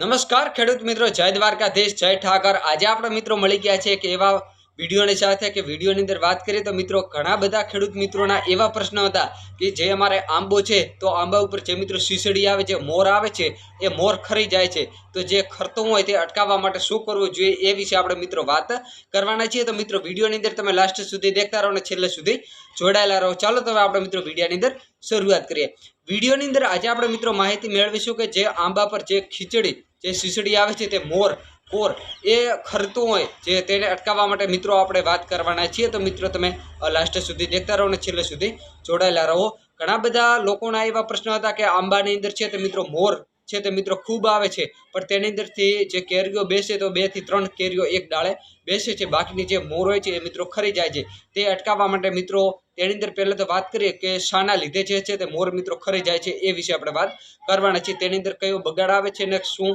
નમસ્કાર ખેડૂત મિત્રો, જય દ્વારકાધીશ, જય ઠાકર. આજે આપણે મિત્રો મળી ગયા છે એક એવા વિડીયોની સાથે કે વિડીયોની અંદર વાત કરીએ તો મિત્રો, ઘણા બધા ખેડૂત મિત્રોના એવા પ્રશ્નો હતા કે જે અમારે આંબો છે, તો આંબા ઉપર જે મિત્રો શીસડી આવે છે મોર આવે છે, એ મોર ખરી જાય છે. તો જે ખરતો હોય તે અટકાવવા માટે શું કરવું જોઈએ એ વિશે આપણે મિત્રો વાત કરવાના છીએ. તો મિત્રો, વિડીયોની અંદર તમે લાસ્ટ સુધી દેખતા રહો અને છેલ્લે સુધી જોડાયેલા રહો. ચાલો તો હવે આપણે મિત્રો વિડીયાની અંદર શરૂઆત કરીએ. વિડીયોની અંદર આજે આપણે મિત્રો માહિતી મેળવીશું કે જે આંબા પર જે ખીચડી, જે શીસડી આવે છે તે મોર કોર એ ખરતું હોય જે તેને અટકાવવા માટે મિત્રો આપણે વાત કરવાના છીએ, તો મિત્રો તમે લાસ્ટ સુધી દેખતા રહો અને છેલ્લે સુધી જોડાયેલા રહો. ઘણા બધા લોકોના એવા પ્રશ્નો હતા કે આંબાની અંદર છે તે મિત્રો મોર છે તે મિત્રો ખૂબ આવે છે, પણ તેની અંદરથી જે કેરીઓ બેસે તો બેથી ત્રણ કેરીઓ એક ડાળે બેસે છે, બાકીની જે મોર હોય છે એ મિત્રો ખરી જાય છે. તે અટકાવવા માટે મિત્રો તેની અંદર પહેલાં તો વાત કરીએ કે શાના લીધે જે છે તે મોર મિત્રો ખરી જાય છે એ વિશે આપણે વાત કરવાના છીએ. તેની અંદર કયો બગાડ આવે છે ને શું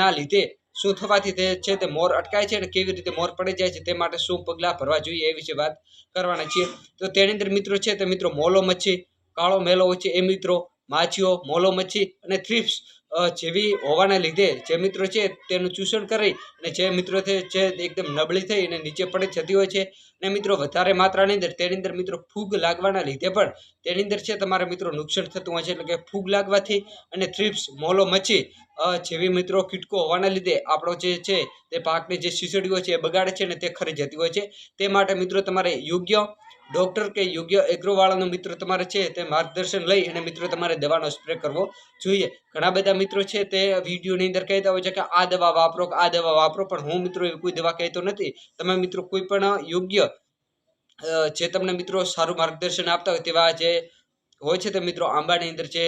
ના લીધે શું થવાથી તે છે તે મોર અટકાય છે અને કેવી રીતે મોર પડી જાય છે તે માટે શું પગલાં ભરવા જોઈએ એ વિશે વાત કરવાના છીએ. તો તેની અંદર મિત્રો છે તે મિત્રો મોલો મચ્છી કાળો મેલો હોય છે એ મિત્રો, માછીઓ મોલો મચ્છી અને થ્રીપ્સ જેવી હોવાને લીધે જે મિત્રો છે તેનું ચૂષણ કરી અને જે મિત્રો છે એકદમ નબળી થઈ અને નીચે પડે જતી હોય છે અને મિત્રો વધારે માત્રાની અંદર તેની અંદર મિત્રો ફૂગ લાગવાના લીધે પણ તેની અંદર છે તમારા મિત્રો નુકસાન થતું હોય છે એટલે કે ફૂગ લાગવાથી અને થ્રીપ્સ, મોલો મચી જેવી મિત્રો કીટકો હોવાના લીધે આપણો જે છે તે પાકની જે શીસડીઓ છે એ બગાડે છે અને તે ખરી જતી હોય છે. તે માટે મિત્રો તમારે યોગ્ય ડૉક્ટર કે યોગ્ય એગ્રોવાળાનો મિત્રો તમારે છે તે માર્ગદર્શન લઈ અને મિત્રો તમારે દવાનો સ્પ્રે કરવો જોઈએ. ઘણા બધા મિત્રો છે તે વિડીયોની અંદર કહેતા હોય છે કે આ દવા વાપરો કે આ દવા વાપરો, પણ હું મિત્રો એવી કોઈ દવા કહેતો નથી. તમે મિત્રો કોઈ પણ યોગ્ય જે તમને મિત્રો સારું માર્ગદર્શન આપતા હોય તેવા જે હોય છે તે મિત્રો આંબાની અંદર જે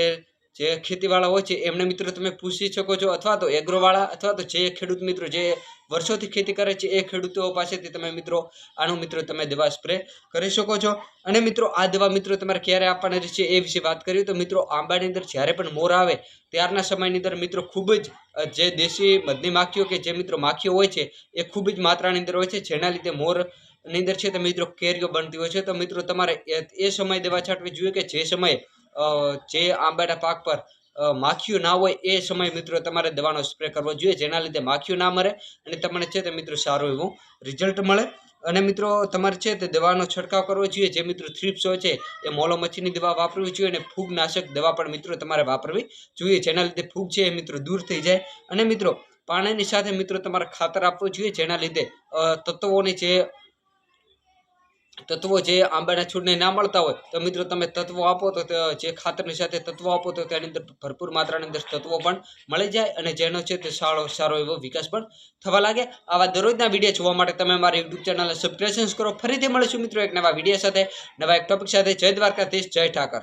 જે ખેતીવાળા હોય છે, એમને મિત્રો તમે પૂછી શકો છો, અથવા તો એગ્રોવાળા, અથવા તો જે ખેડૂત મિત્રો જે વર્ષોથી ખેતી કરે છે, એ ખેડૂતો પાસેથી તમે મિત્રો, આનું મિત્રો તમે દવા સ્પ્રે કરી શકો છો. અને મિત્રો, આ દવા મિત્રો તમારે ક્યારે આપવાની રહેશે એ વિશે વાત કરીએ, તો મિત્રો, આંબાની અંદર જ્યારે પણ મોર આવે, ત્યારના સમયની અંદર મિત્રો ખૂબ જ જે દેશી મધની માખીઓ કે જે મિત્રો માખીઓ હોય છે, એ ખૂબ જ માત્રાની અંદર હોય છે, જેના લીધે મોરની અંદર છે તો મિત્રો કેરીઓ બનતી હોય છે. તો મિત્રો, તમારે એ સમય દવા છાંટવી જોઈએ કે જે સમયે જે આંબાના પાક પર માખીઓ ના હોય એ સમયે મિત્રો તમારે દવાનો સ્પ્રે કરવો જોઈએ, જેના લીધે માખીઓ ના મરે અને તમને છે તે મિત્રો સારું એવું રિઝલ્ટ મળે. અને મિત્રો તમારે છે તે દવાનો છંટકાવ કરવો જોઈએ, જે મિત્રો થ્રીપ્સ હોય છે એ મોલો મચ્છીની દવા વાપરવી જોઈએ અને ફૂગનાશક દવા પણ મિત્રો તમારે વાપરવી જોઈએ, જેના લીધે ફૂગ છે એ મિત્રો દૂર થઈ જાય. અને મિત્રો પાણીની સાથે મિત્રો તમારે ખાતર આપવું જોઈએ, જેના લીધે તત્વોની જે તત્વો જે આંબાના છોડને ના મળતા હોય, તો મિત્રો તમે તત્વો આપો તો જે ખાતરની સાથે તત્વો આપો તો તેની અંદર ભરપૂર માત્રાની અંદર તત્વો પણ મળી જાય અને જેનો છે તે સારો સારો એવો વિકાસ પણ થવા લાગે. આવા દરરોજના વીડિયો જોવા માટે તમે મારી યુટ્યુબ ચેનલને સબસ્ક્રિપ્શન કરો. ફરીથી મળીશું મિત્રો એક નવા વીડિયો સાથે. નવા એક ટોપિક સાથે. જય દ્વારકાધીશ, જય ઠાકર.